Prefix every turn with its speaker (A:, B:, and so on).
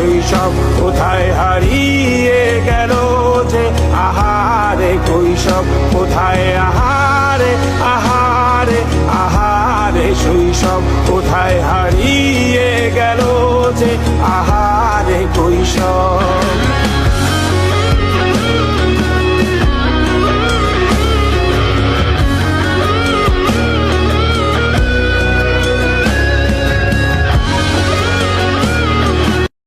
A: সেই সব কোথায় হারিয়ে গেল যে আহারে কৈশব কোথায় আহারে আহারে আহারে সব কোথায় হারিয়ে গেল যে আহারে কৈশব